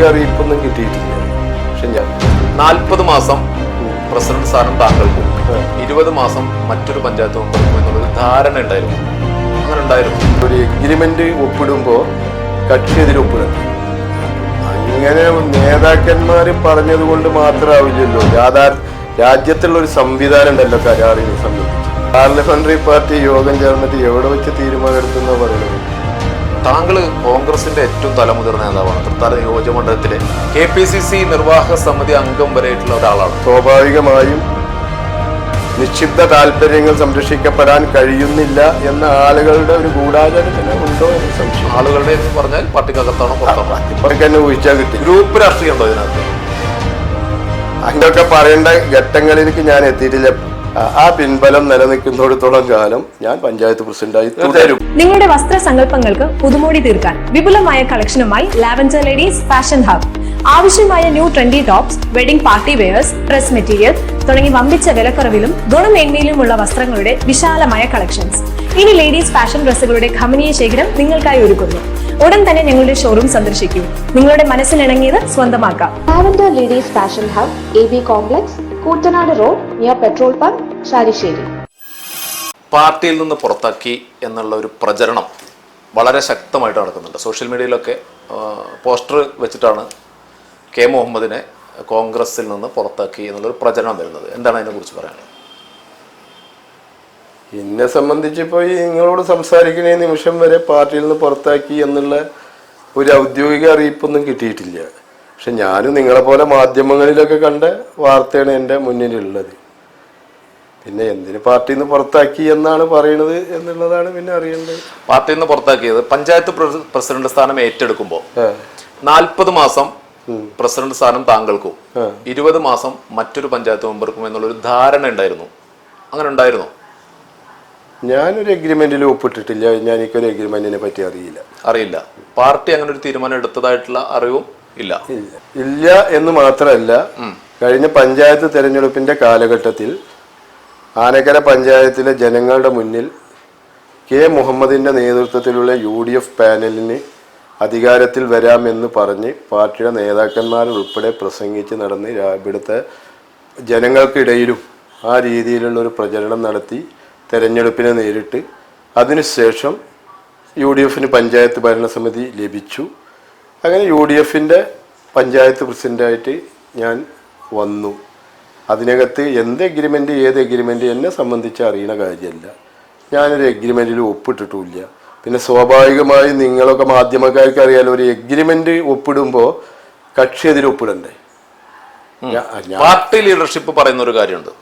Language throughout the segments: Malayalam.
ഔദ്യോഗിക അറിയിപ്പൊന്നും കിട്ടിയിട്ടില്ല. പക്ഷെ ഞാൻ നാൽപ്പത് മാസം പ്രസിഡന്റ് സ്ഥാനം താങ്കൾക്കും ഇരുപത് മാസം മറ്റൊരു പഞ്ചായത്ത് മെമ്പർക്കും എന്നുള്ളൊരു ധാരണ ഉണ്ടായിരുന്നു. അങ്ങനെ ഉണ്ടായിരുന്നു. ഒരു എഗ്രിമെന്റ് ഒപ്പിടുമ്പോൾ കക്ഷി അതിൽ ഒപ്പിടണം. അങ്ങനെ നേതാക്കന്മാർ പറഞ്ഞത് കൊണ്ട് മാത്രമാവില്ലല്ലോ ആവില്ലല്ലോ രാജ്യത്തുള്ള ഒരു സംവിധാനം ഉണ്ടല്ലോ കരാറിനെ സംബന്ധിച്ച്. പാർലമെന്ററി പാർട്ടി യോഗം ചേർന്നിട്ട് എവിടെ വെച്ച് തീരുമാനം എടുക്കുന്ന പറയുന്നത്? താങ്കൾ കോൺഗ്രസിന്റെ ഏറ്റവും തലമുതിർന്ന നേതാവാണ്. തൃത്താല നിയോജകമണ്ഡലത്തിലെ കെ പി സി സി നിർവാഹക സമിതി അംഗം വരെയായിട്ടുള്ള ഒരാളാണ്. സ്വാഭാവികമായും നിക്ഷിപ്ത താല്പര്യങ്ങൾ സംരക്ഷിക്കപ്പെടാൻ കഴിയുന്നില്ല എന്ന ആളുകളുടെ ഒരു ഗൂഢാചാരത്തിന് ഉണ്ടോ എന്ന് സംശയം. ആളുകളുടെ എന്ന് പറഞ്ഞാൽ പാർട്ടിക്കകത്താണോ പുറത്താണോ? എന്നെ ഊഹിച്ചാൽ കിട്ടി. ഗ്രൂപ്പ് രാഷ്ട്രീയം ഉണ്ടോ ഇതിനകത്ത്? അതിന്റെയൊക്കെ പറയേണ്ട ഘട്ടങ്ങളിലേക്ക് ഞാൻ എത്തിയിട്ടില്ല. ആ- പിൻബലം നിലനിൽക്കുന്നിടത്തോളം കാലം ഞാൻ പഞ്ചായത്ത് പ്രസിഡന്റായി തുടരും. നിങ്ങളുടെ വസ്ത്ര സങ്കല്പങ്ങൾക്ക് പുതുമോടി തീർക്കാൻ വിപുലമായ കളക്ഷനുമായി ലാവൻഡർ ലേഡീസ് ഫാഷൻ ഹബ്. ആവശ്യമായ new trendy tops wedding party wears dress material തുടങ്ങി വമ്പിച്ച വിലക്കുറവിലും ഗുണമേന്മയിലുമുള്ള വസ്ത്രങ്ങളുടെ വിശാലമായ കളക്ഷൻസ്. ഇനി ലേഡീസ് ഫാഷൻ ഡ്രസ്സുകളുടെ ഖമനീയ ശേഖരം നിങ്ങൾക്കായി ഒരുക്കുന്നു. ഉടൻ തന്നെ ഞങ്ങളുടെ ഷോറൂം സന്ദർശിക്കൂ. നിങ്ങളുടെ മനസ്സിനിണങ്ങിയത് സ്വന്തമാക്കാം. Lavender ladies fashion hub A B complex Koottanad road near petrol pump Shalissery പാർട്ടിയിൽ നിന്ന് പുറത്താക്കി എന്നുള്ള ഒരു പ്രചരണം വളരെ ശക്തമായിട്ട് നടക്കുന്നുണ്ട്. സോഷ്യൽ മീഡിയയിലൊക്കെ പോസ്റ്റർ വെച്ചിട്ടാണ് കെ മുഹമ്മദിനെ കോൺഗ്രസിൽ നിന്ന് പുറത്താക്കി എന്നുള്ളൊരു പ്രചരണം വരുന്നത്. എന്താണ് അതിനെക്കുറിച്ച് പറയാനുള്ളത്? എന്നെ സംബന്ധിച്ചിപ്പോൾ ഈ നിങ്ങളോട് സംസാരിക്കുന്ന നിമിഷം വരെ പാർട്ടിയിൽ നിന്ന് പുറത്താക്കി എന്നുള്ള ഒരു ഔദ്യോഗിക അറിയിപ്പൊന്നും കിട്ടിയിട്ടില്ല. പക്ഷെ ഞാനും നിങ്ങളെപ്പോലെ മാധ്യമങ്ങളിലൊക്കെ കണ്ട വാർത്തയാണ് എന്റെ മുന്നിലുള്ളത്. പിന്നെ എന്തിന് പാർട്ടിയിൽ നിന്ന് പുറത്താക്കി എന്നാണ് പറയുന്നത് എന്നുള്ളതാണ് പിന്നെ അറിയേണ്ടത്. പാർട്ടിയിൽ നിന്ന് പുറത്താക്കിയത് പഞ്ചായത്ത് പ്രസിഡന്റ് സ്ഥാനം ഏറ്റെടുക്കുമ്പോൾ നാൽപ്പത് മാസം പ്രസിഡന്റ് സ്ഥാനം താങ്കൾക്കും. ഇരുപത് മാസം മറ്റൊരു പഞ്ചായത്ത് മെമ്പർക്കും എന്നുള്ളൊരു ധാരണ ഉണ്ടായിരുന്നു. അങ്ങനെ ഉണ്ടായിരുന്നു? ഞാനൊരു എഗ്രിമെന്റിൽ ഒപ്പിട്ടിട്ടില്ല. ഞാൻ എനിക്കൊരു അഗ്രിമെന്റിനെ പറ്റി അറിയില്ല. അറിയില്ല. പാർട്ടി അങ്ങനെ ഒരു തീരുമാനം എടുത്തതായിട്ടുള്ള അറിവും ഇല്ല. ഇല്ല എന്ന് മാത്രമല്ല കഴിഞ്ഞ പഞ്ചായത്ത് തെരഞ്ഞെടുപ്പിന്റെ കാലഘട്ടത്തിൽ ആനക്കര പഞ്ചായത്തിലെ ജനങ്ങളുടെ മുന്നിൽ കെ മുഹമ്മദിന്റെ നേതൃത്വത്തിലുള്ള യു ഡി എഫ് പാനലിന് അധികാരത്തിൽ വരാമെന്ന് പറഞ്ഞ് പാർട്ടിയുടെ നേതാക്കന്മാർ ഉൾപ്പെടെ പ്രസംഗിച്ച് നടന്ന് ഇവിടുത്തെ ജനങ്ങൾക്കിടയിലും ആ രീതിയിലുള്ള ഒരു പ്രചരണം നടത്തി തെരഞ്ഞെടുപ്പിനെ നേരിട്ട്. അതിനുശേഷം യു ഡി എഫിന് പഞ്ചായത്ത് ഭരണസമിതി ലഭിച്ചു. അങ്ങനെ യു ഡി എഫിന്റെ പഞ്ചായത്ത് പ്രസിഡന്റായിട്ട് ഞാൻ വന്നു. അതിനകത്ത് എന്ത് എഗ്രിമെന്റ് ഏത് എഗ്രിമെന്റ് എന്നെ സംബന്ധിച്ച് അറിയണ കാര്യമല്ല. ഞാനൊരു എഗ്രിമെന്റിൽ ഒപ്പിട്ടിട്ടുമില്ല. പിന്നെ സ്വാഭാവികമായും നിങ്ങളൊക്കെ മാധ്യമക്കാർക്ക് അറിയാലോ ഒരു എഗ്രിമെന്റ് ഒപ്പിടുമ്പോൾ കക്ഷി അതിൽ ഒപ്പിടണ്ടേ? പാർട്ടി ലീഡർഷിപ്പ് പറയുന്ന ഒരു കാര്യമുണ്ട്.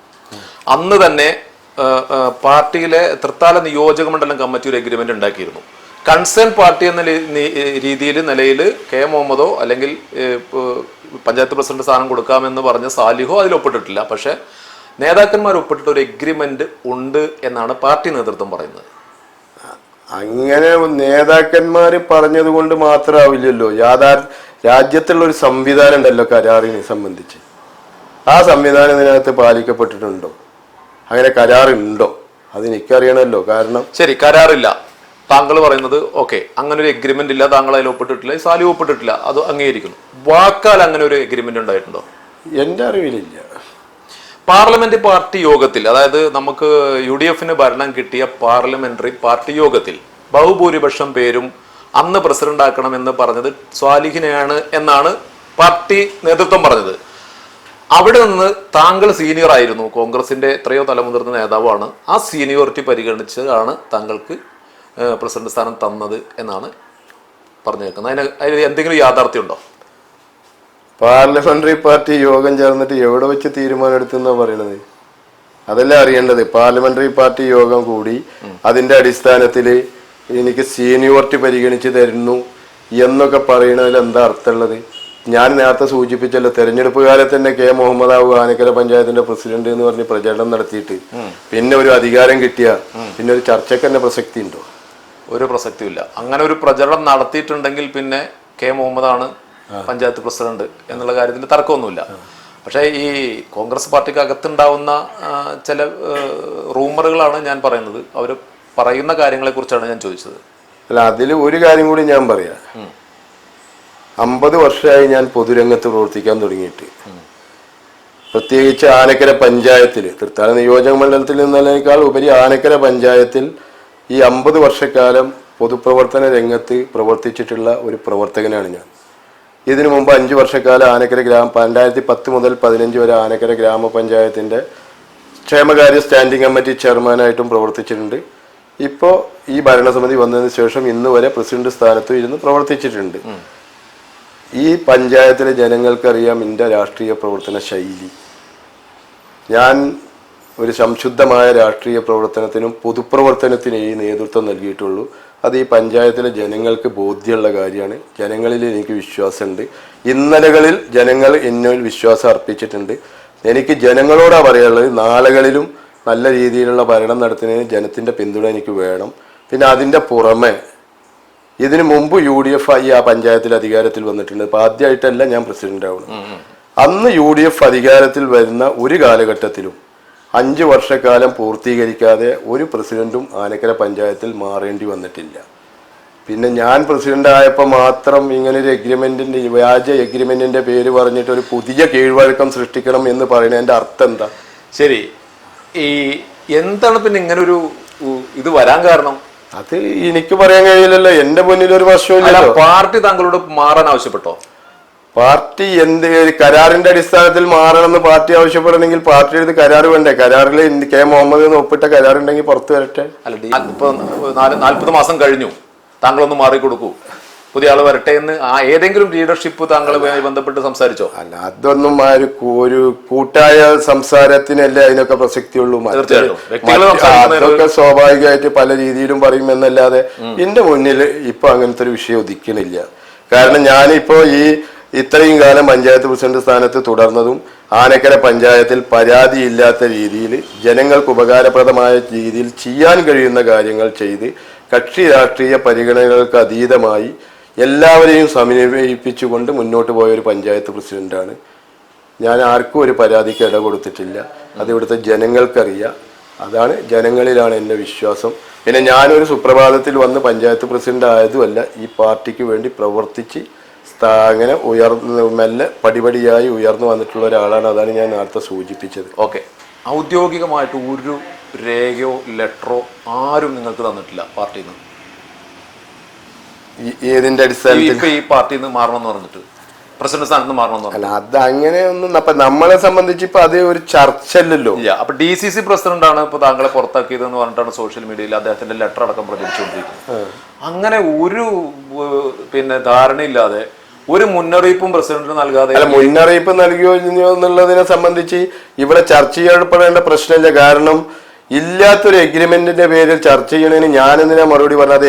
അന്ന് തന്നെ പാർട്ടിയിലെ തൃത്താല നിയോജക മണ്ഡലം കമ്മിറ്റി ഒരു എഗ്രിമെന്റ് ഉണ്ടാക്കിയിരുന്നു. കൺസേൺ പാർട്ടി എന്ന രീതിയിൽ നിലയിൽ കെ മുഹമ്മദോ അല്ലെങ്കിൽ പഞ്ചായത്ത് പ്രസിഡന്റ് സ്ഥാനം കൊടുക്കാമെന്ന് പറഞ്ഞ സാലിഹോ അതിൽ ഒപ്പിട്ടിട്ടില്ല. പക്ഷെ നേതാക്കന്മാർ ഒപ്പിട്ടിട്ട് ഒരു എഗ്രിമെന്റ് ഉണ്ട് എന്നാണ് പാർട്ടി നേതൃത്വം പറയുന്നത്. അങ്ങനെ നേതാക്കന്മാർ പറഞ്ഞത് കൊണ്ട് മാത്രമാവില്ലല്ലോ യാഥാർ രാജ്യത്തുള്ള ഒരു സംവിധാനം ഉണ്ടല്ലോ കരാറിനെ സംബന്ധിച്ച്. ആ സംവിധാനം ഇതിനകത്ത് പാലിക്കപ്പെട്ടിട്ടുണ്ടോ? അങ്ങനെ കരാറുണ്ടോ? അത് എനിക്കറിയണമല്ലോ കാരണം ശരി കരാറില്ല. താങ്കൾ പറയുന്നത് ഓക്കെ അങ്ങനെ ഒരു എഗ്രിമെന്റ് ഇല്ല താങ്കൾ അതിൽ ഒപ്പിട്ടിട്ടില്ല സാലി ഒപ്പിട്ടിട്ടില്ല അത് അംഗീകരിക്കുന്നു. വാക്കാൽ അങ്ങനെ ഒരു എഗ്രിമെന്റ് ഉണ്ടായിട്ടുണ്ടോ? എന്റെ അറിവിലില്ല. പാർലമെന്റ് പാർട്ടി യോഗത്തിൽ അതായത് നമുക്ക് യു ഡി എഫിന് ഭരണം കിട്ടിയ പാർലമെന്ററി പാർട്ടി യോഗത്തിൽ ബഹുഭൂരിപക്ഷം പേരും അന്ന് പ്രസിഡന്റ് ആക്കണം എന്ന് പറഞ്ഞത് സ്വാലിഹിനെയാണ് എന്നാണ് പാർട്ടി നേതൃത്വം പറഞ്ഞത്. അവിടെ നിന്ന് താങ്കൾ സീനിയർ ആയിരുന്നു കോൺഗ്രസിന്റെ എത്രയോ തലമുതിർന്ന നേതാവാണ്. ആ സീനിയോറിറ്റി പരിഗണിച്ചാണ് താങ്കൾക്ക് പ്രസിഡന്റ് സ്ഥാനം തന്നത് എന്നാണ് പറഞ്ഞേക്കുന്നത്. അതിന് അതിൽ എന്തെങ്കിലും യാഥാർത്ഥ്യമുണ്ടോ പാർലമെന്ററി പാർട്ടി യോഗം ചേർന്നിട്ട് എവിടെ വെച്ച് തീരുമാനം എടുത്തെന്നാ പറയണത്? അതല്ല അറിയേണ്ടത്. പാർലമെന്ററി പാർട്ടി യോഗം കൂടി അതിന്റെ അടിസ്ഥാനത്തിൽ എനിക്ക് സീനിയോറിറ്റി പരിഗണിച്ച് തരുന്നു എന്നൊക്കെ പറയുന്നതിൽ എന്താ അർത്ഥമുള്ളത്? ഞാൻ നേരത്തെ സൂചിപ്പിച്ചല്ലോ തെരഞ്ഞെടുപ്പ് കാലത്ത് തന്നെ കെ. മുഹമ്മദ് ആവു ആനക്കര പഞ്ചായത്തിന്റെ പ്രസിഡന്റ് എന്ന് പറഞ്ഞ് പ്രചരണം നടത്തിയിട്ട് പിന്നെ ഒരു അധികാരം കിട്ടിയ പിന്നെ ഒരു ചർച്ചയ്ക്ക് തന്നെ പ്രസക്തി ഉണ്ടോ? ഒരു പ്രസക്തിയില്ല അങ്ങനെ ഒരു പ്രചരണം നടത്തിയിട്ടുണ്ടെങ്കിൽ പിന്നെ കെ മുഹമ്മദാണ് പഞ്ചായത്ത് പ്രസിഡന്റ് എന്നുള്ള കാര്യത്തിൽ തർക്കമൊന്നുമില്ല. പക്ഷേ ഈ കോൺഗ്രസ് പാർട്ടിക്ക് അകത്തുണ്ടാവുന്ന ചില റൂമറുകളാണ് ഞാൻ പറയുന്നത്. അവർ പറയുന്ന കാര്യങ്ങളെ കുറിച്ചാണ് ഞാൻ ചോദിച്ചത്. അല്ല അതിൽ ഒരു കാര്യം കൂടി ഞാൻ പറയാം. അമ്പത് വർഷമായി ഞാൻ പൊതുരംഗത്ത് പ്രവർത്തിക്കാൻ തുടങ്ങിയിട്ട്. പ്രത്യേകിച്ച് ആനക്കര പഞ്ചായത്തിൽ തൃത്താല നിയോജക മണ്ഡലത്തിൽ നിന്നതിനേക്കാൾ ഉപരി ആനക്കര പഞ്ചായത്തിൽ ഈ അമ്പത് വർഷക്കാലം പൊതുപ്രവർത്തന രംഗത്ത് പ്രവർത്തിച്ചിട്ടുള്ള ഒരു പ്രവർത്തകനാണ് ഞാൻ. ഇതിനു മുമ്പ് അഞ്ച് വർഷക്കാലം ആനക്കര ഗ്രാമ രണ്ടായിരത്തി പത്ത് മുതൽ പതിനഞ്ച് വരെ ആനക്കര ഗ്രാമപഞ്ചായത്തിന്റെ ക്ഷേമകാര്യ സ്റ്റാൻഡിംഗ് കമ്മിറ്റി ചെയർമാനായിട്ടും പ്രവർത്തിച്ചിട്ടുണ്ട്. ഇപ്പോൾ ഈ ഭരണസമിതി വന്നതിന് ശേഷം ഇന്ന് വരെ പ്രസിഡന്റ് സ്ഥാനത്തും ഇരുന്ന് പ്രവർത്തിച്ചിട്ടുണ്ട്. ഈ പഞ്ചായത്തിലെ ജനങ്ങൾക്കറിയാം എന്റെ രാഷ്ട്രീയ പ്രവർത്തന ശൈലി. ഞാൻ ഒരു സംശുദ്ധമായ രാഷ്ട്രീയ പ്രവർത്തനത്തിനും പൊതുപ്രവർത്തനത്തിനും ഈ നേതൃത്വം നൽകിയിട്ടുള്ളൂ. അത് ഈ പഞ്ചായത്തിലെ ജനങ്ങൾക്ക് ബോധ്യമുള്ള കാര്യമാണ്. ജനങ്ങളിൽ എനിക്ക് വിശ്വാസമുണ്ട്. ഇന്നലകളിൽ ജനങ്ങൾ എന്നിൽ വിശ്വാസം അർപ്പിച്ചിട്ടുണ്ട്. എനിക്ക് ജനങ്ങളോടാ പറയാനുള്ളത് നാളുകളിലും നല്ല രീതിയിലുള്ള ഭരണം നടത്തുന്നതിന് ജനത്തിന്റെ പിന്തുണ എനിക്ക് വേണം. പിന്നെ അതിന്റെ പുറമെ ഇതിനു മുമ്പ് യു ഡി എഫ് ഈ ആ പഞ്ചായത്തിൽ അധികാരത്തിൽ വന്നിട്ടുണ്ട്. അപ്പൊ ആദ്യമായിട്ടല്ല ഞാൻ പ്രസിഡന്റ് ആവുന്നത് അന്ന് യു ഡി എഫ് അധികാരത്തിൽ വരുന്ന ഒരു കാലഘട്ടത്തിലും അഞ്ച് വർഷക്കാലം പൂർത്തീകരിക്കാതെ ഒരു പ്രസിഡന്റും ആനക്കര പഞ്ചായത്തിൽ മാറേണ്ടി വന്നിട്ടില്ല. പിന്നെ ഞാൻ പ്രസിഡന്റ് ആയപ്പോൾ മാത്രം ഇങ്ങനെ ഒരു എഗ്രിമെന്റിന്റെ വ്യാജ എഗ്രിമെന്റിന്റെ പേര് പറഞ്ഞിട്ട് ഒരു പുതിയ കീഴ്വഴക്കം സൃഷ്ടിക്കണം എന്ന് പറയുന്നതിന്റെ അർത്ഥം എന്താ? ശരി. ഈ എന്താണ് പിന്നെ ഇങ്ങനെ ഒരു ഇത് വരാൻ കാരണം? അത് എനിക്ക് പറയാൻ കഴിയില്ലല്ലോ. എന്റെ മുന്നിൽ ഒരു അല്ല പാർട്ടി താങ്കളോട് മാറാൻ ആവശ്യപ്പെട്ടോ? പാർട്ടി എന്ത് കരാറിന്റെ അടിസ്ഥാനത്തിൽ മാറണമെന്ന് പാർട്ടി ആവശ്യപ്പെടണമെങ്കിൽ പാർട്ടിയുടെ കരാർ വേണ്ടേ? കരാറിൽ കെ മുഹമ്മദ് എന്ന് ഒപ്പിട്ട കരാറുണ്ടെങ്കിൽ പുറത്തു വരട്ടെ? അല്ല ഇപ്പൊ നാല്പത് മാസം കഴിഞ്ഞു. താങ്കളൊന്ന് മാറിക്കൊടുക്കൂ. പുതിയ ആൾ വരട്ടെ എന്ന് ആ ഏതെങ്കിലും ലീഡർഷിപ്പ് താങ്കളുമായി ബന്ധപ്പെട്ട് സംസാരിച്ചോ? അല്ല അതൊന്നും ആ ഒരു ഒരു കൂട്ടായ സംസാരത്തിനല്ലേ അതിനൊക്കെ പ്രസക്തിയുള്ളൂ. അതൊക്കെ സ്വാഭാവികമായിട്ട് പല രീതിയിലും പറയും എന്നല്ലാതെ എന്റെ മുന്നിൽ ഇപ്പൊ അങ്ങനത്തെ ഒരു വിഷയം ഒതുക്കണില്ല. കാരണം ഞാനിപ്പോ ഈ ഇത്രയും കാലം പഞ്ചായത്ത് പ്രസിഡന്റ് സ്ഥാനത്ത് തുടർന്നതും ആനക്കര പഞ്ചായത്തിൽ പരാതിയില്ലാത്ത രീതിയിൽ ജനങ്ങൾക്ക് ഉപകാരപ്രദമായ രീതിയിൽ ചെയ്യാൻ കഴിയുന്ന കാര്യങ്ങൾ ചെയ്ത് കക്ഷി രാഷ്ട്രീയ പരിഗണനകൾക്ക് അതീതമായി എല്ലാവരെയും സമന്വയിപ്പിച്ചുകൊണ്ട് മുന്നോട്ട് പോയ ഒരു പഞ്ചായത്ത് പ്രസിഡന്റാണ്. ഞാൻ ആർക്കും ഒരു പരാതിക്ക് ഇട കൊടുത്തിട്ടില്ല. അത് ഇവിടുത്തെ ജനങ്ങൾക്കറിയാം. അതാണ് ജനങ്ങളിലാണ് എന്റെ വിശ്വാസം. പിന്നെ ഞാനൊരു സുപ്രഭാതത്തിൽ വന്ന് പഞ്ചായത്ത് പ്രസിഡന്റ് ആയതുമല്ല ഈ പാർട്ടിക്ക് വേണ്ടി പ്രവർത്തിച്ച് അങ്ങനെ ഉയർന്ന് മെല്ലെ പടിപടിയായി ഉയർന്നു വന്നിട്ടുള്ള ഒരാളാണ് അതാണ് ഞാൻ നേരത്തെ സൂചിപ്പിച്ചത്. ഓക്കെ. ഔദ്യോഗികമായിട്ട് ഒരു രേഖയോ ലെറ്ററോ ആരും നിങ്ങൾക്ക് തന്നിട്ടില്ല പാർട്ടിയിൽ നിന്ന് ഏതിന്റെ അടിസ്ഥാനത്തിൽ? ഈ പാർട്ടിയിൽ നിന്ന് മാറണം എന്ന് പറഞ്ഞിട്ട്. പ്രസിഡന്റ് സ്ഥാനത്ത് മാറണം അല്ല അത് അങ്ങനെയൊന്നും അപ്പൊ നമ്മളെ സംബന്ധിച്ച് ഇപ്പൊ അത് ഒരു ചർച്ച അല്ലല്ലോ ഇല്ല അപ്പൊ ഡി സി സി പ്രസിഡന്റ് ആണ് ഇപ്പൊ താങ്കളെ പുറത്താക്കിയത് എന്ന് പറഞ്ഞിട്ടാണ് സോഷ്യൽ മീഡിയയിൽ അദ്ദേഹത്തിന്റെ ലെറ്റർ അടക്കം പ്രചരിച്ചുകൊണ്ടിരിക്കുന്നത് അങ്ങനെ ഒരു പിന്നെ ധാരണയില്ലാതെ ഒരു മുന്നറിയിപ്പും പ്രസിഡന്റിന് നൽകാതെ അല്ല മുന്നറിയിപ്പ് നൽകിയോ ഇല്ലയോ എന്നുള്ളതിനെ സംബന്ധിച്ച് ഇവിടെ ചർച്ച ചെയ്യപ്പെടേണ്ട പ്രശ്നമില്ല. കാരണം ഇല്ലാത്തൊരു എഗ്രിമെന്റിന്റെ പേരിൽ ചർച്ച ചെയ്യണതിന് ഞാൻ എന്തിനാ മറുപടി പറഞ്ഞത്?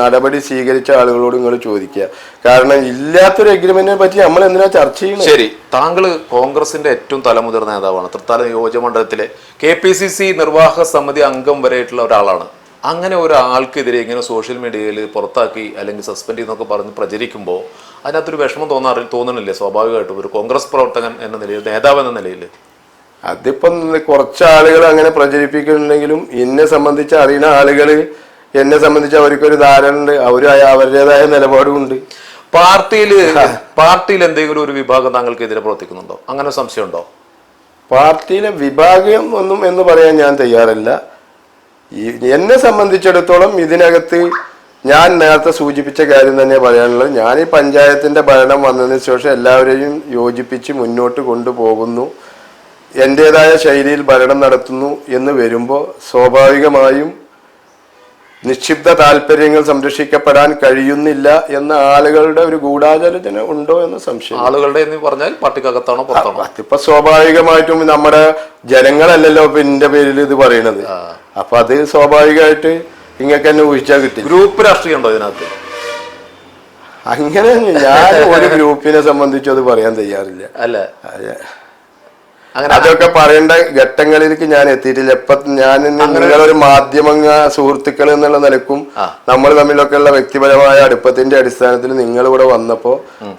നടപടി സ്വീകരിച്ച ആളുകളോട് നിങ്ങൾ ചോദിക്കുക. കാരണം ഇല്ലാത്തൊരു എഗ്രിമെന്റിനെ പറ്റി നമ്മൾ എന്തിനാ ചർച്ച ചെയ്യുന്നത് ശരി. താങ്കൾ കോൺഗ്രസിന്റെ ഏറ്റവും തലമുതിർന്ന നേതാവാണ്. തൃത്താല നിയോജകമണ്ഡലത്തിലെ കെ പി സി സി നിർവാഹക സമിതി അംഗം വരെയായിട്ടുള്ള ഒരാളാണ്. അങ്ങനെ ഒരാൾക്കെതിരെ ഇങ്ങനെ സോഷ്യൽ മീഡിയയിൽ പുറത്താക്കി അല്ലെങ്കിൽ സസ്പെൻഡ് ചെയ്യുന്നൊക്കെ പറഞ്ഞ് പ്രചരിക്കുമ്പോൾ അതിനകത്തൊരു വിഷമം തോന്നാറി തോന്നണില്ലേ? സ്വാഭാവികമായിട്ടും ഒരു കോൺഗ്രസ് പ്രവർത്തകൻ എന്ന നിലയിൽ നേതാവ് എന്ന നിലയിൽ. അതിപ്പം കുറച്ച് ആളുകൾ അങ്ങനെ പ്രചരിപ്പിക്കുന്നുണ്ടെങ്കിലും എന്നെ സംബന്ധിച്ച് അറിയുന്ന ആളുകൾ എന്നെ സംബന്ധിച്ച് അവർക്കൊരു ധാരണ ഉണ്ട് അവർ അവരുടേതായ നിലപാടും ഉണ്ട് പാർട്ടിയിൽ പാർട്ടിയിൽ എന്തെങ്കിലും ഒരു വിഭാഗം താങ്കൾക്കെതിരെ പ്രവർത്തിക്കുന്നുണ്ടോ? അങ്ങനെ സംശയമുണ്ടോ? പാർട്ടിയിലെ വിഭാഗം ഒന്നും എന്ന് പറയാൻ ഞാൻ തയ്യാറല്ല. എന്നെ സംബന്ധിച്ചിടത്തോളം ഇതിനകത്ത് ഞാൻ നേരത്തെ സൂചിപ്പിച്ച കാര്യം തന്നെ പറയാനുള്ളത്. ഞാൻ ഈ പഞ്ചായത്തിന്റെ ഭരണം വന്നതിന് ശേഷം എല്ലാവരെയും യോജിപ്പിച്ച് മുന്നോട്ട് കൊണ്ടുപോകുന്നു. എന്റെതായ ശൈലിയിൽ ഭരണം നടത്തുന്നു എന്ന് വരുമ്പോൾ സ്വാഭാവികമായും നിക്ഷിപ്ത താല്പര്യങ്ങൾ സംരക്ഷിക്കപ്പെടാൻ കഴിയുന്നില്ല എന്ന ആളുകളുടെ ഒരു ഗൂഢാലോചന ഉണ്ടോ എന്ന് സംശയം. ആളുകളുടെ എന്ന് പറഞ്ഞാൽ പാർട്ടിക്കകത്താണോ പുറത്താണോ? അതിപ്പോ സ്വാഭാവികമായിട്ടും നമ്മുടെ ജനങ്ങളല്ലല്ലോ ഇപ്പൊ എന്റെ പേരിൽ ഇത് പറയണത്. അപ്പൊ അത് സ്വാഭാവികമായിട്ട് ഇങ്ങക്ക് തന്നെ ഊഹിച്ചാൽ കിട്ടി. ഗ്രൂപ്പ് രാഷ്ട്രീയം ഉണ്ടോ ഇതിനകത്ത്? അങ്ങനെ ഞാൻ ഒരു ഗ്രൂപ്പിനെ സംബന്ധിച്ച് അത് പറയാൻ തയ്യാറില്ല. അല്ല. അതൊക്കെ പറയേണ്ട ഘട്ടങ്ങളിലേക്ക് ഞാൻ എത്തിയിട്ടില്ല. ഇപ്പൊ ഞാൻ നിങ്ങളൊരു മാധ്യമങ്ങ സുഹൃത്തുക്കൾ എന്നുള്ള നിലക്കും നമ്മൾ തമ്മിലൊക്കെ ഉള്ള വ്യക്തിപരമായ അടുപ്പത്തിന്റെ അടിസ്ഥാനത്തിൽ നിങ്ങൾ ഇവിടെ വന്നപ്പോ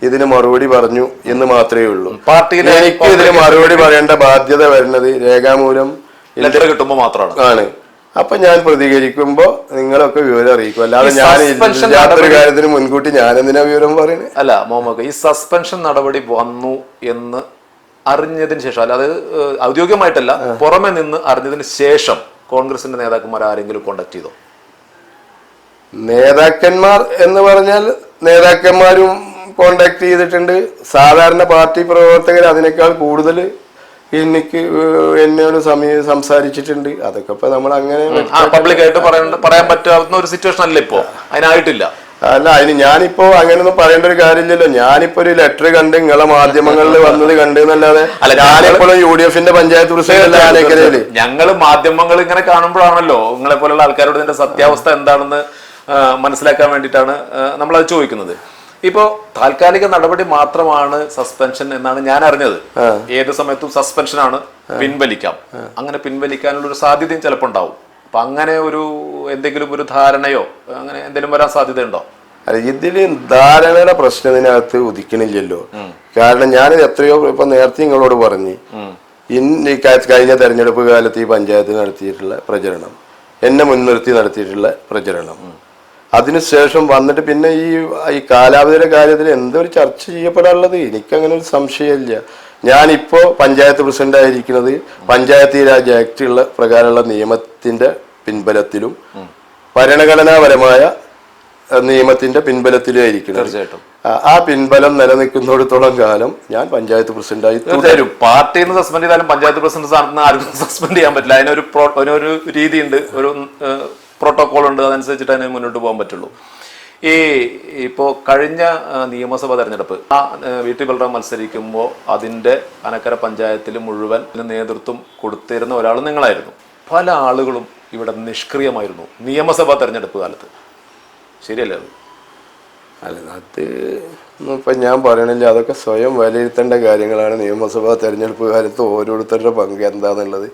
ഇതിന് മറുപടി പറഞ്ഞു എന്ന് മാത്രമേ ഉള്ളൂ. പാർട്ടിയിലെ എനിക്ക് ഇതിന് മറുപടി പറയേണ്ട ബാധ്യത വരുന്നത് രേഖാമൂലം കിട്ടുമ്പോൾ മാത്രമാണ് ആണ്. അപ്പൊ ഞാൻ പ്രതികരിക്കുമ്പോ നിങ്ങളൊക്കെ വിവരം അറിയിക്കും. അല്ലാതെ ഞാൻ യാതൊരു കാര്യത്തിന് മുൻകൂട്ടി ഞാൻ എന്തിനാ വിവരം പറയുന്നത് അല്ല മോമക്ക് ഈ സസ്പെൻഷൻ നടപടി വന്നു എന്ന് അറിഞ്ഞതിന് ശേഷം അല്ലാതെ ഔദ്യോഗികമായിട്ടല്ല പുറമെ നിന്ന് അറിഞ്ഞതിന് ശേഷം കോൺഗ്രസിന്റെ നേതാക്കന്മാർ ആരെങ്കിലും കോണ്ടാക്ട് ചെയ്തോ? നേതാക്കന്മാർ എന്ന് പറഞ്ഞാൽ നേതാക്കന്മാരും കോണ്ടാക്ട് ചെയ്തിട്ടുണ്ട്. സാധാരണ പാർട്ടി പ്രവർത്തകർ അതിനേക്കാൾ കൂടുതൽ എനിക്ക് എന്നോട് സമയം സംസാരിച്ചിട്ടുണ്ട്. അതൊക്കെ ഇപ്പൊ നമ്മൾ അങ്ങനെ പബ്ലിക്കായിട്ട് പറയാൻ പറ്റാവുന്ന ഒരു സിറ്റുവേഷൻ അല്ല ഇപ്പോ. അതിനായിട്ടില്ല. അല്ല അതിന് ഞാനിപ്പോ അങ്ങനെയൊന്നും പറയേണ്ട ഒരു കാര്യമില്ലല്ലോ. ഞാനിപ്പോ ഒരു ലെറ്റർ കണ്ട് നിങ്ങളെ മാധ്യമങ്ങളിൽ വന്നത് കണ്ട് എന്നല്ലാതെ അല്ല, ഞാനിപ്പോഴും യു ഡി എഫിന്റെ പഞ്ചായത്ത് പ്രസിഡന്റ് ഞങ്ങൾ മാധ്യമങ്ങൾ ഇങ്ങനെ കാണുമ്പോഴാണല്ലോ നിങ്ങളെ പോലുള്ള ആൾക്കാരോട് ഇതിന്റെ സത്യാവസ്ഥ എന്താണെന്ന് മനസ്സിലാക്കാൻ വേണ്ടിയിട്ടാണ് നമ്മൾ അത് ചോദിക്കുന്നത്. ഇപ്പോ താൽക്കാലിക നടപടി മാത്രമാണ് സസ്പെൻഷൻ എന്നാണ് ഞാൻ അറിഞ്ഞത്. ഏത് സമയത്തും സസ്പെൻഷൻ ആണ് പിൻവലിക്കാം. അങ്ങനെ പിൻവലിക്കാനുള്ള ഒരു സാധ്യതയും ചിലപ്പോൾ ഉണ്ടാവും. അപ്പൊ അങ്ങനെ ഒരു എന്തെങ്കിലും ഒരു ധാരണയോ അങ്ങനെ എന്തെങ്കിലും വരാൻ സാധ്യതയുണ്ടോ? അല്ല ഇതിൽ ധാരണയുടെ പ്രശ്നം ഇതിനകത്ത് ഉദിക്കണില്ലല്ലോ. കാരണം ഞാൻ എത്രയോ ഇപ്പൊ നേരത്തെ നിങ്ങളോട് പറഞ്ഞു. ഇന്ന് കഴിഞ്ഞ തെരഞ്ഞെടുപ്പ് കാലത്ത് ഈ പഞ്ചായത്ത് നടത്തിയിട്ടുള്ള പ്രചരണം എന്നെ മുൻനിർത്തി നടത്തിയിട്ടുള്ള പ്രചരണം. അതിനുശേഷം വന്നിട്ട് പിന്നെ ഈ ഈ കാലാവധിയുടെ കാര്യത്തിൽ എന്തൊരു ചർച്ച ചെയ്യപ്പെടാനുള്ളത്? എനിക്കങ്ങനെ ഒരു സംശയമില്ല. ഞാനിപ്പോ പഞ്ചായത്ത് പ്രസിഡന്റ് ആയിരിക്കുന്നത് പഞ്ചായത്തി രാജ് ആക്ട് ഉള്ള പ്രകാരമുള്ള നിയമത്തിന്റെ പിൻബലത്തിലും ഭരണഘടനാപരമായ നിയമത്തിന്റെ പിൻബലത്തിലും ആയിരിക്കുന്നത്. തീർച്ചയായിട്ടും. ആ- പിൻബലം നിലനിൽക്കുന്നിടത്തോളം കാലം ഞാൻ പഞ്ചായത്ത് പ്രസിഡന്റ് ആയി തീർച്ചയായും. പാർട്ടിയിൽ നിന്ന് സസ്പെൻഡ് ചെയ്താലും പഞ്ചായത്ത് പ്രസിഡന്റ് സ്ഥാനത്ത് നിന്ന് ആർക്കും സസ്പെൻഡ് ചെയ്യാൻ പറ്റില്ല. അതിനൊരു അതിനൊരു രീതിയുണ്ട്. ഒരു പ്രോട്ടോകോൾ ഉണ്ട് അതനുസരിച്ചിട്ട് അതിന് മുന്നോട്ട് പോകാൻ പറ്റുള്ളൂ. ഈ ഇപ്പോൾ കഴിഞ്ഞ നിയമസഭാ തെരഞ്ഞെടുപ്പ് ആ വീട്ടിൽ ബലറാം മത്സരിക്കുമ്പോൾ അതിന്റെ അനക്കര പഞ്ചായത്തിൽ മുഴുവൻ നേതൃത്വം കൊടുത്തിരുന്ന ഒരാൾ നിങ്ങളായിരുന്നു. പല ആളുകളും ഇവിടെ നിഷ്ക്രിയമായിരുന്നു നിയമസഭാ തെരഞ്ഞെടുപ്പ് കാലത്ത്. ശരിയല്ലേ അല്ല അത് ഇപ്പം ഞാൻ പറയണില്ല. അതൊക്കെ സ്വയം വിലയിരുത്തേണ്ട കാര്യങ്ങളാണ്. നിയമസഭാ തെരഞ്ഞെടുപ്പ് കാലത്ത് ഓരോരുത്തരുടെ പങ്ക് എന്താന്നുള്ളത്.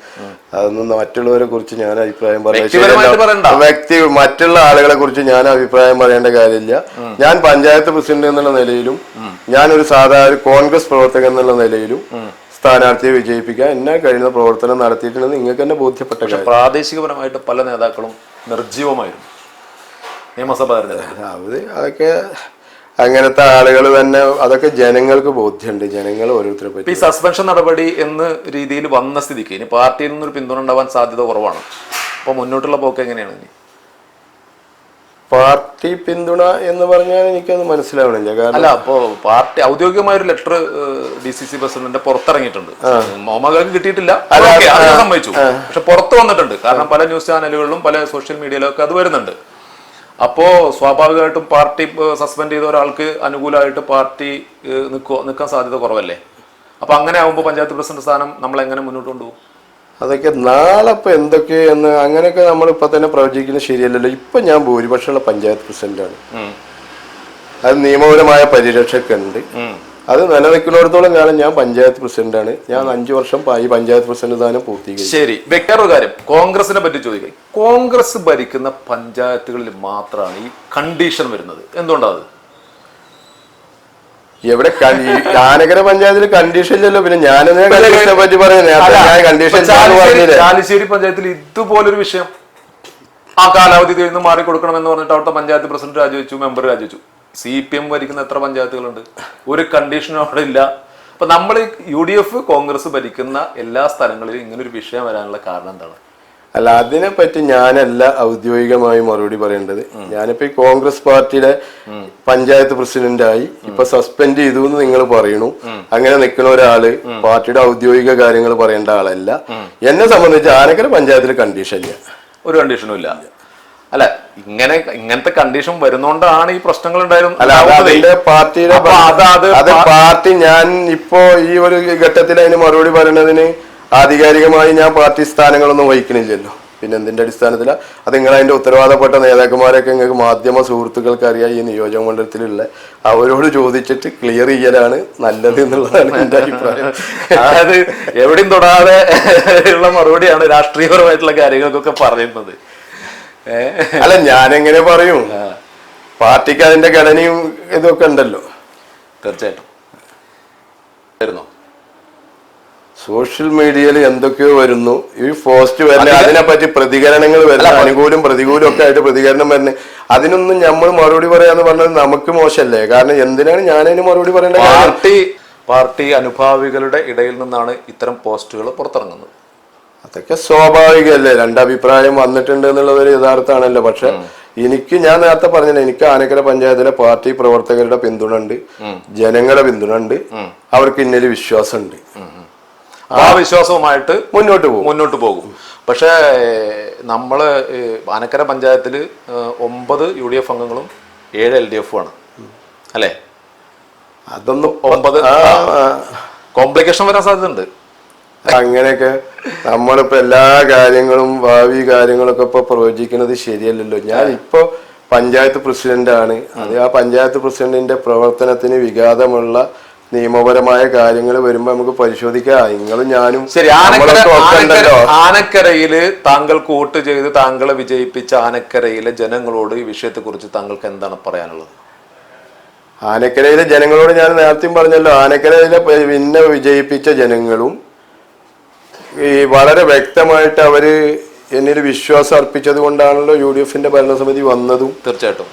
അതൊന്നും മറ്റുള്ളവരെ കുറിച്ച് ഞാൻ അഭിപ്രായം ശരിയല്ല. വ്യക്തി മറ്റുള്ള ആളുകളെ കുറിച്ച് ഞാൻ അഭിപ്രായം പറയേണ്ട കാര്യമില്ല. ഞാൻ പഞ്ചായത്ത് പ്രസിഡന്റ് എന്നുള്ള നിലയിലും ഞാൻ ഒരു സാധാരണ കോൺഗ്രസ് പ്രവർത്തകൻ എന്നുള്ള നിലയിലും സ്ഥാനാർത്ഥിയെ വിജയിപ്പിക്കാൻ എന്നെ കഴിയുന്ന പ്രവർത്തനം നടത്തിയിട്ടുണ്ടെന്ന് നിങ്ങൾക്ക് തന്നെ ബോധ്യപ്പെട്ട പ്രാദേശികപരമായിട്ട് പല നേതാക്കളും നിർജീവമായിരുന്നു നിയമസഭാ തെരഞ്ഞെടുപ്പ് അത് അതൊക്കെ അങ്ങനത്തെ ആളുകൾ തന്നെ അതൊക്കെ ജനങ്ങൾക്ക് ബോധ്യമുണ്ട്. ജനങ്ങൾ ഓരോരുത്തരെ പറ്റി ഈ സസ്പെൻഷൻ നടപടി എന്ന രീതിയിൽ വന്ന സ്ഥിതിക്ക് ഇനി പാർട്ടിയിൽ നിന്നൊരു പിന്തുണ ഉണ്ടാവാൻ സാധ്യത കുറവാണ്. അപ്പൊ മുന്നോട്ടുള്ള പോക്ക് എങ്ങനെയാണ് ഇനി? പാർട്ടി പിന്തുണ എന്ന് പറഞ്ഞാൽ എനിക്കത് മനസ്സിലാവണില്ല. കാരണം അല്ല അപ്പോ പാർട്ടി ഔദ്യോഗികമായ ഒരു ലെറ്റർ ഡി സി സി പ്രസിഡന്റിന്റെ പുറത്തിറങ്ങിയിട്ടുണ്ട്. മോമകൾക്ക് കിട്ടിയിട്ടില്ല. സമ്മതിച്ചു. പക്ഷെ പുറത്ത് വന്നിട്ടുണ്ട്. കാരണം പല ന്യൂസ് ചാനലുകളിലും പല സോഷ്യൽ മീഡിയയിലും ഒക്കെ അത് വരുന്നുണ്ട്. അപ്പോ സ്വാഭാവികമായിട്ടും പാർട്ടി സസ്പെൻഡ് ചെയ്ത ഒരാൾക്ക് അനുകൂലമായിട്ട് പാർട്ടി നിൽക്കോ നിൽക്കാൻ സാധ്യത കുറവല്ലേ? അപ്പൊ അങ്ങനെ ആവുമ്പോൾ പഞ്ചായത്ത് പ്രസിഡന്റ് സ്ഥാനം നമ്മൾ എങ്ങനെ മുന്നോട്ട് കൊണ്ടുപോകും? അതൊക്കെ നാളെ ഇപ്പൊ എന്തൊക്കെ എന്ന് അങ്ങനെയൊക്കെ നമ്മൾ ഇപ്പൊ തന്നെ പ്രവചിക്കുന്നത് ശരിയല്ലല്ലോ. ഇപ്പൊ ഞാൻ ഭൂരിപക്ഷമുള്ള പഞ്ചായത്ത് പ്രസിഡന്റാണ്. അത് നിയമപരമായ പരിരക്ഷയൊക്കെ ഉണ്ട് അത് നിലനിൽക്കുന്നിടത്തോളം കാലം ഞാൻ പഞ്ചായത്ത് പ്രസിഡന്റാണ് ഞാൻ അഞ്ചു വർഷം ഈ പഞ്ചായത്ത് പ്രസിഡന്റ് സ്ഥാനം പൂർത്തീകരിച്ചു. ശരി. വേറൊരു കാര്യം. കോൺഗ്രസിനെ പറ്റി ചോദിക്കാം. കോൺഗ്രസ് ഭരിക്കുന്ന പഞ്ചായത്തുകളിൽ മാത്രമാണ് ഈ കണ്ടീഷൻ വരുന്നത്. എന്തുകൊണ്ടാണ് എവിടെ കാനകര പഞ്ചായത്തിൽ കണ്ടീഷൻ ഇല്ലല്ലോ. പിന്നെ ഞാൻ കണ്ടീഷനെ പറ്റി പറയുന്നത് കണ്ടീഷൻ ചാലിശ്ശേരി പഞ്ചായത്തിൽ ഇതുപോലൊരു വിഷയം ആ കാലാവധി തീർന്ന് മാറി കൊടുക്കണമെന്ന് പറഞ്ഞിട്ട് അവിടുത്തെ പഞ്ചായത്ത് പ്രസിഡന്റ് രാജിവെച്ചു മെമ്പർ രാജിവെച്ചു. സി പി എം ഭരിക്കുന്ന എത്ര പഞ്ചായത്തുകളുണ്ട്? ഒരു കണ്ടീഷനും അവിടെ ഇല്ല. അപ്പൊ നമ്മൾ യു ഡി എഫ് കോൺഗ്രസ് ഭരിക്കുന്ന എല്ലാ സ്ഥലങ്ങളിലും ഇങ്ങനെ ഒരു വിഷയം വരാനുള്ള കാരണം എന്താണ്? അല്ല അതിനെപ്പറ്റി ഞാനല്ല ഔദ്യോഗികമായി മറുപടി പറയേണ്ടത്. ഞാനിപ്പോ ഈ കോൺഗ്രസ് പാർട്ടിയുടെ പഞ്ചായത്ത് പ്രസിഡന്റായി ഇപ്പൊ സസ്പെൻഡ് ചെയ്തു എന്ന് നിങ്ങൾ പറയണു അങ്ങനെ നിൽക്കുന്ന ഒരാൾ പാർട്ടിയുടെ ഔദ്യോഗിക കാര്യങ്ങൾ പറയേണ്ട ആളല്ല. എന്നെ സംബന്ധിച്ച് ആനക്കര പഞ്ചായത്തിൽ കണ്ടീഷൻ ഇല്ല. ഒരു കണ്ടീഷനും ഇല്ല. അല്ല ഇങ്ങനെ ഇങ്ങനത്തെ കണ്ടീഷൻ വരുന്നോണ്ടാണ് ഈ പ്രശ്നങ്ങൾ ഉണ്ടായിരുന്നത് പാർട്ടി ഞാൻ ഇപ്പോ ഈ ഒരു ഘട്ടത്തിൽ അതിന് മറുപടി പറയുന്നതിന് ആധികാരികമായി ഞാൻ പാർട്ടി സ്ഥാനങ്ങളൊന്നും വഹിക്കണില്ലല്ലോ. പിന്നെ എന്തിന്റെ അടിസ്ഥാനത്തില? അത് നിങ്ങൾ അതിന്റെ ഉത്തരവാദപ്പെട്ട നേതാക്കന്മാരൊക്കെ നിങ്ങൾക്ക് മാധ്യമ സുഹൃത്തുക്കൾക്ക് അറിയാം ഈ നിയോജക മണ്ഡലത്തിലുള്ള. അവരോട് ചോദിച്ചിട്ട് ക്ലിയർ ചെയ്യലാണ് നല്ലത് എന്നുള്ളതാണ് എന്റെ അഭിപ്രായം. അതായത് എവിടെയും തൊടാതെ ഉള്ള മറുപടിയാണ് രാഷ്ട്രീയപരമായിട്ടുള്ള കാര്യങ്ങൾക്കൊക്കെ പറയുന്നത്? അല്ല ഞാൻ എങ്ങനെ പറയും പാർട്ടിക്ക് അതിന്റെ ഘടനയും ഇതൊക്കെ ഉണ്ടല്ലോ. തീർച്ചയായിട്ടും. സോഷ്യൽ മീഡിയയിൽ എന്തൊക്കെയോ വരുന്നു. ഈ പോസ്റ്റ് വരുന്ന അതിനെ അതിനെപ്പറ്റി പ്രതികരണങ്ങൾ വരുന്ന അനുകൂലം പ്രതികൂലം ഒക്കെ ആയിട്ട് പ്രതികരണം വരുന്നത്. അതിനൊന്നും നമ്മൾ മറുപടി പറയാന്ന് പറഞ്ഞത് നമുക്ക് മോശമല്ലേ? കാരണം എന്തിനാണ് ഞാനതിന് മറുപടി പറയേണ്ടത് പാർട്ടി പാർട്ടി അനുഭാവികളുടെ ഇടയിൽ നിന്നാണ് ഇത്തരം പോസ്റ്റുകൾ പുറത്തിറങ്ങുന്നത്. അതൊക്കെ സ്വാഭാവികമല്ലേ? രണ്ടഭിപ്രായം വന്നിട്ടുണ്ട് എന്നുള്ളത് ഒരു യഥാർത്ഥമാണല്ലോ. പക്ഷെ എനിക്ക് ഞാൻ നേരത്തെ പറഞ്ഞില്ല എനിക്ക് ആനക്കര പഞ്ചായത്തിലെ പാർട്ടി പ്രവർത്തകരുടെ പിന്തുണ ഉണ്ട് ജനങ്ങളുടെ പിന്തുണ ഉണ്ട് അവർക്ക് ഇന്നലെ വിശ്വാസമുണ്ട്. ആ വിശ്വാസവുമായിട്ട് മുന്നോട്ട് പോകും. മുന്നോട്ട് പോകും. പക്ഷേ നമ്മൾ ഏഹ്, ആനക്കര പഞ്ചായത്തിൽ ഒമ്പത് യു ഡി എഫ് അംഗങ്ങളും ഏഴ് എൽ ഡി എഫും ആണ്. അല്ലേ? അതൊന്നും ഒമ്പത്. കോംപ്ലിക്കേഷൻ വരാൻ സാധ്യതയുണ്ട്. അങ്ങനെയൊക്കെ നമ്മളിപ്പോ എല്ലാ കാര്യങ്ങളും ഭാവി കാര്യങ്ങളൊക്കെ ഇപ്പൊ പ്രവചിക്കുന്നത് ശരിയല്ലല്ലോ. ഞാൻ ഇപ്പോ പഞ്ചായത്ത് പ്രസിഡന്റ് ആണ് അത് ആ പഞ്ചായത്ത് പ്രസിഡന്റിന്റെ പ്രവർത്തനത്തിന് വിഘാതമുള്ള നിയമപരമായ കാര്യങ്ങൾ വരുമ്പോ നമുക്ക് പരിശോധിക്കാം. നിങ്ങളും ഞാനും ശരി ആനക്കരയിൽ താങ്കൾക്ക് വോട്ട് ചെയ്ത് താങ്കളെ വിജയിപ്പിച്ച ആനക്കരയിലെ ജനങ്ങളോട് ഈ വിഷയത്തെ കുറിച്ച് താങ്കൾക്ക് എന്താണ് പറയാനുള്ളത്? ആനക്കരയിലെ ജനങ്ങളോട് ഞാൻ നേരത്തെയും പറഞ്ഞല്ലോ. ആനക്കരയിലെ പിന്നെ വിജയിപ്പിച്ച ജനങ്ങളും ഈ വളരെ വ്യക്തമായിട്ട് അവർ എന്നിൽ വിശ്വാസം അർപ്പിച്ചത് കൊണ്ടാണല്ലോ യു ഡി എഫിന്റെ ഭരണസമിതി വന്നതും. തീർച്ചയായിട്ടും.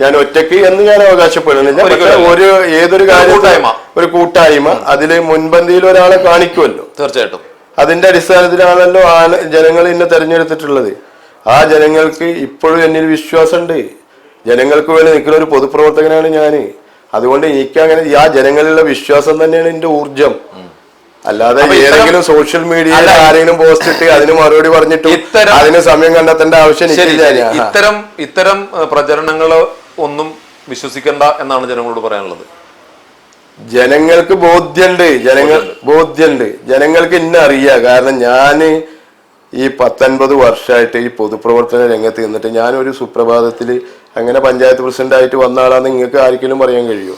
ഞാൻ ഒറ്റയ്ക്ക് എന്ന് ഞാൻ അവകാശപ്പെടുന്നില്ല. ഒരു ഏതൊരു കാര്യം ഒരു കൂട്ടായ്മ. അതിൽ മുൻപന്തിയിൽ ഒരാളെ കാണിക്കുമല്ലോ. തീർച്ചയായിട്ടും. അതിന്റെ അടിസ്ഥാനത്തിലാണല്ലോ ആ ജനങ്ങൾ എന്നെ തെരഞ്ഞെടുത്തിട്ടുള്ളത്. ആ ജനങ്ങൾക്ക് ഇപ്പോഴും എന്നിൽ വിശ്വാസമുണ്ട്. ജനങ്ങൾക്ക് വേണ്ടി നിൽക്കുന്ന ഒരു പൊതുപ്രവർത്തകനാണ് ഞാൻ അതുകൊണ്ട് എനിക്ക് അങ്ങനെ ആ ജനങ്ങളിലുള്ള വിശ്വാസം തന്നെയാണ് എന്റെ ഊർജം അല്ലാതെ ഏതെങ്കിലും സോഷ്യൽ മീഡിയയിൽ ആരെങ്കിലും പോസ്റ്റ് ഇട്ട് അതിന് മറുപടി പറഞ്ഞിട്ട് ഇത്തരം- അതിന് സമയം കണ്ടെത്തേണ്ട ആവശ്യം. ഞാൻ- ഇത്തരം ഇത്തരം പ്രചരണങ്ങൾ ഒന്നും വിശ്വസിക്കണ്ട എന്നാണ് ജനങ്ങളോട് പറയാനുള്ളത്. ജനങ്ങൾക്ക് ബോധ്യണ്ട് ജനങ്ങൾ ബോധ്യണ്ട്. ജനങ്ങൾക്ക് ഇന്ന അറിയാം. കാരണം ഞാൻ ഈ പത്തൊൻപത് വർഷമായിട്ട് ഈ പൊതുപ്രവർത്തന രംഗത്ത് നിന്നിട്ട് ഒരു സുപ്രഭാതത്തിൽ അങ്ങനെ പഞ്ചായത്ത് പ്രസിഡന്റ് ആയിട്ട് വന്ന ആളാന്ന് നിങ്ങൾക്ക് ആർക്കെങ്കിലും പറയാൻ കഴിയുമോ?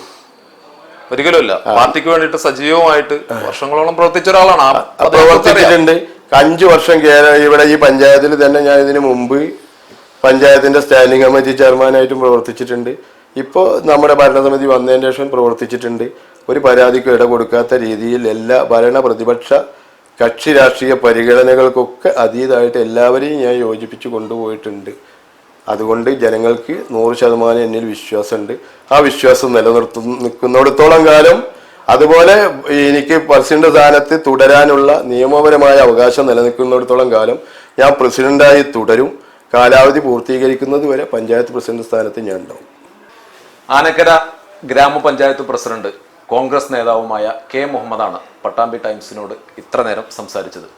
ഒരിക്കലുമില്ല. പാർട്ടിക്ക് വേണ്ടിയിട്ട് സജീവമായിട്ട് വർഷങ്ങളോളം പ്രവർത്തിച്ച ഒരാളാണ്. പ്രവർത്തിച്ചിട്ടുണ്ട്. അഞ്ചു വർഷം ഇവിടെ ഈ പഞ്ചായത്തിൽ തന്നെ ഞാൻ ഇതിനു മുമ്പ് പഞ്ചായത്തിന്റെ സ്റ്റാൻഡിംഗ് കമ്മിറ്റി ചെയർമാനായിട്ടും പ്രവർത്തിച്ചിട്ടുണ്ട്. ഇപ്പോൾ നമ്മുടെ ഭരണസമിതി വന്നതിന് ശേഷം പ്രവർത്തിച്ചിട്ടുണ്ട്. ഒരു പരാതിക്കും ഇട കൊടുക്കാത്ത രീതിയിൽ എല്ലാ ഭരണ പ്രതിപക്ഷ കക്ഷി രാഷ്ട്രീയ പരിഗണനകൾക്കൊക്കെ അതീതായിട്ട് എല്ലാവരെയും ഞാൻ യോജിപ്പിച്ച് കൊണ്ടുപോയിട്ടുണ്ട്. അതുകൊണ്ട് ജനങ്ങൾക്ക് നൂറ് ശതമാനം എന്നിൽ വിശ്വാസമുണ്ട്. ആ വിശ്വാസം നിലനിർത്തു നിൽക്കുന്നിടത്തോളം കാലം അതുപോലെ എനിക്ക് പ്രസിഡന്റ് സ്ഥാനത്ത് തുടരാനുള്ള നിയമപരമായ അവകാശം നിലനിൽക്കുന്നിടത്തോളം കാലം ഞാൻ പ്രസിഡന്റായി തുടരും. കാലാവധി പൂർത്തീകരിക്കുന്നത് വരെ പഞ്ചായത്ത് പ്രസിഡന്റ് സ്ഥാനത്ത് ഞാൻ ഉണ്ടാവും. ആനക്കര ഗ്രാമപഞ്ചായത്ത് പ്രസിഡന്റ് കോൺഗ്രസ് നേതാവുമായ കെ മുഹമ്മദാണ് പട്ടാമ്പി ടൈംസിനോട് ഇത്ര നേരം സംസാരിച്ചത്.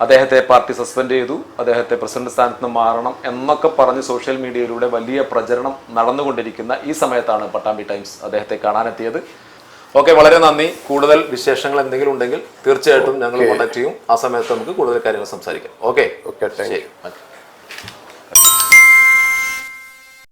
അദ്ദേഹത്തെ പാർട്ടി സസ്പെൻഡ് ചെയ്തു അദ്ദേഹത്തെ പ്രസിഡന്റ് സ്ഥാനത്ത് നിന്ന് മാറണം എന്നൊക്കെ പറഞ്ഞ് സോഷ്യൽ മീഡിയയിലൂടെ വലിയ പ്രചരണം നടന്നുകൊണ്ടിരിക്കുന്ന ഈ സമയത്താണ് പട്ടാമ്പി ടൈംസ് അദ്ദേഹത്തെ കാണാനെത്തിയത്. ഓക്കെ വളരെ നന്ദി. കൂടുതൽ വിശേഷങ്ങൾ എന്തെങ്കിലും ഉണ്ടെങ്കിൽ തീർച്ചയായിട്ടും ഞങ്ങൾ കോൺടാക്ട് ചെയ്യും. ആ സമയത്ത് നമുക്ക് കൂടുതൽ കാര്യങ്ങൾ സംസാരിക്കാം. ഓക്കെ? ഓക്കെ.